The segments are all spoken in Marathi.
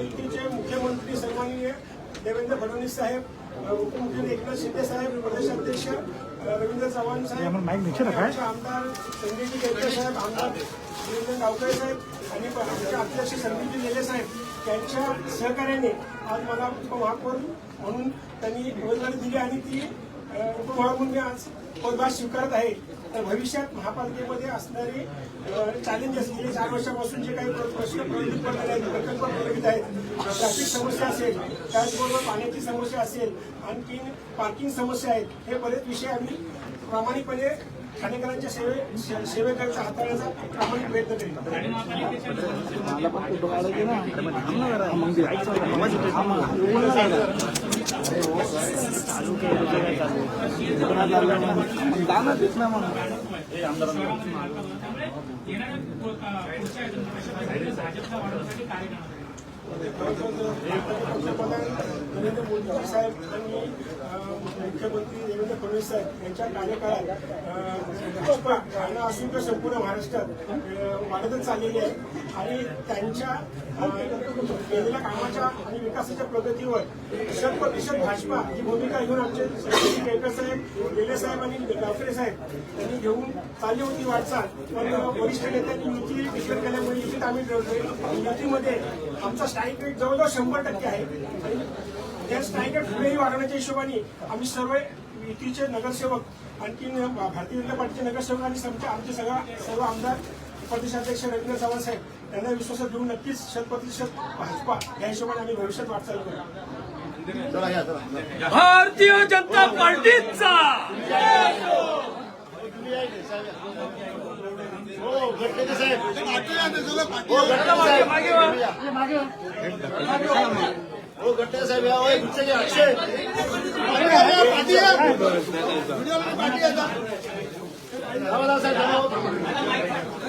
महायुतीचे मुख्यमंत्री सन्माननीय देवेंद्र फडणवीस साहेब उपमुख्यमंत्री एकनाथ शिंदे साहेब प्रदेशाध्यक्ष रवींद्र चव्हाण साहेब आमदार संजयजी केळकर साहेब आमदार निरंजन गावकरे साहेब आणि आमचे अध्यक्ष संदीपजी लेले साहेब त्यांच्या सहकार्याने आज मला उपमहापौर म्हणून त्यांनी उमेदवारी दिली आणि ती उपमहापौर मी आज पदभार स्वीकारत आहे. तर भविष्यात महापालिकेमध्ये असणारे चॅलेंजेस गेले चार वर्षापासून जे काही प्रश्न प्रलंबित पडलेले आहेत प्रकल्प प्रलंबित आहेत ट्रॅफिक समस्या असेल त्याचबरोबर पाण्याची समस्या असेल आणखीन पार्किंग समस्या आहेत हे बरेच विषय आम्ही प्रामाणिकपणे ठाणेकरांच्या सेवे से- सेवेकरता हाताळण्याचा प्रामाणिक प्रयत्न नरेंद्र मोदी साहेब मुख्यमंत्री देवेंद्र फडणवीस साहेब यांच्या कार्यकाळात अ, असून तर संपूर्ण महाराष्ट्रात वाढतच चाललेली आहे आणि त्यांच्या केलेल्या कामाच्या आणि विकासाच्या प्रगतीवर शत प्रतिशत भाजपा ही भूमिका घेऊन आमचे केळकर साहेब लेले साहेब आणि गावकरे साहेब यांनी घेऊन चालली होती वाटचाल. पण वरिष्ठ नेत्यांनी युती डिक्लेअर केल्यामुळे युतीत आम्ही ठरवतोय युतीमध्ये आमचा स्ट्राईक रेट जवळजवळ शंभर टक्के आहे. आणि त्या स्ट्राईक रेट पुढेही वाढवण्याच्या हिशोबाने आम्ही सर्व युतीचे नगरसेवक आणखीन भारतीय जनता पार्टीचे नगरसेवक आणि आमचे सगळा सर्व आमदार प्रदेशाध्यक्ष रवींद्र चव्हाण साहेब यांना विश्वासात घेऊन नक्कीच शत प्रतिशत भाजपा या हिशोबाने आम्ही भविष्यात वाटचाल करू. भारतीय जनता पार्टीचा. हो गट्टे साहेब. या गुच्छ घ्या अक्षय. पाठी पाठी आता.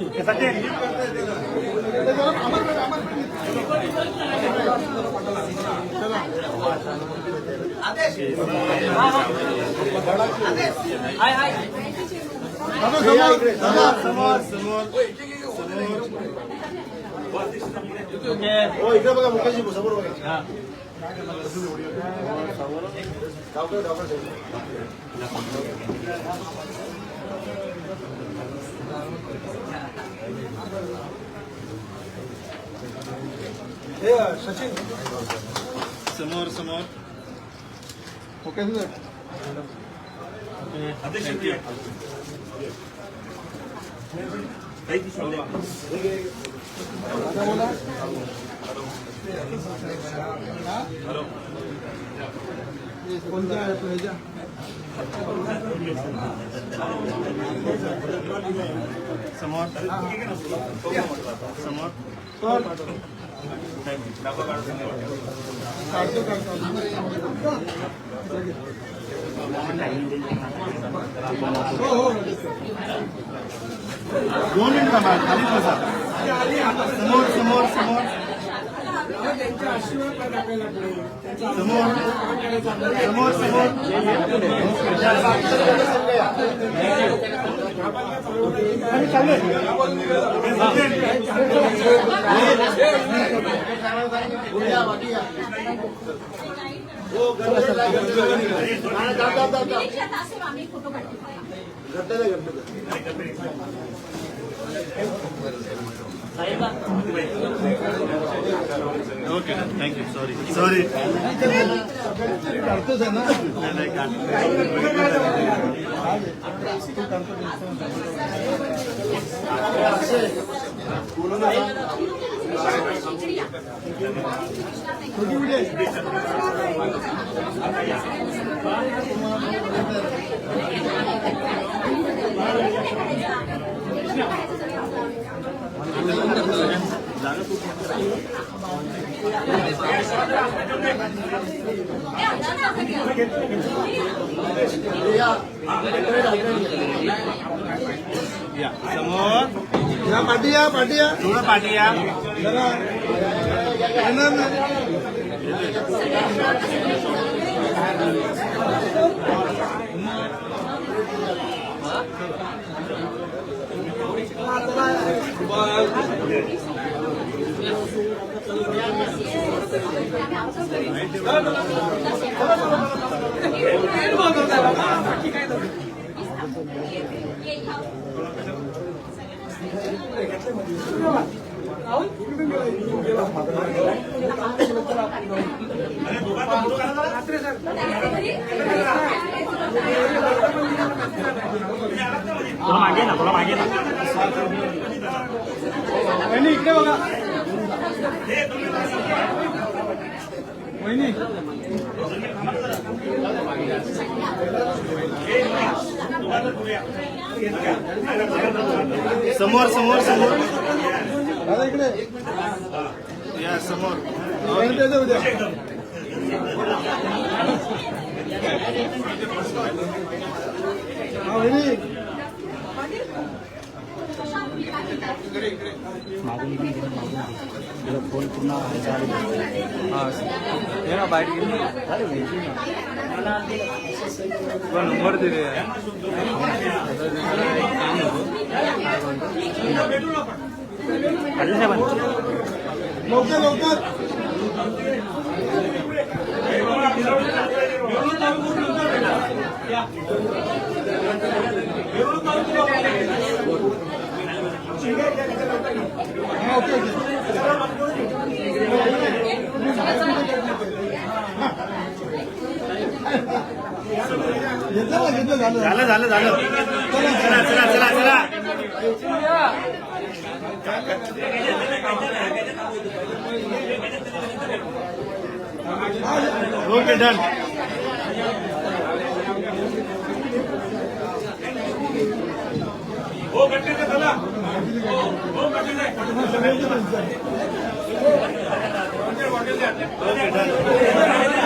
इकडे. बघा मुकेशजी समोर बघा डॉक्टर डॉक्टर सचिन. समोर समोर. ओके कोणत्या ह्याच्या? समोर. समोर. हो, हो. दोन मिनिट थांबा खाली बसा. समोर समोर समोर. त्यांच्या आशीर्वाद टाकायला त्यांचा समोर. समोर हो photo Okay, thank you. Sorry. Sorry. Thank you. या या समोर या पाठी या पाठी या थोडं पाठी या जरा येणार नाही मागे ना थोडं मागे ना वहिनी इकडे बघा समोर समोर समोर. दादा इकडे. या समोर. वहिनी येते उद्या हा वहिनी नंबर दिले लवकर लवकर झालं झालं झालं. चला चला चला चला ओके डन हो गट्टे चला ओके डन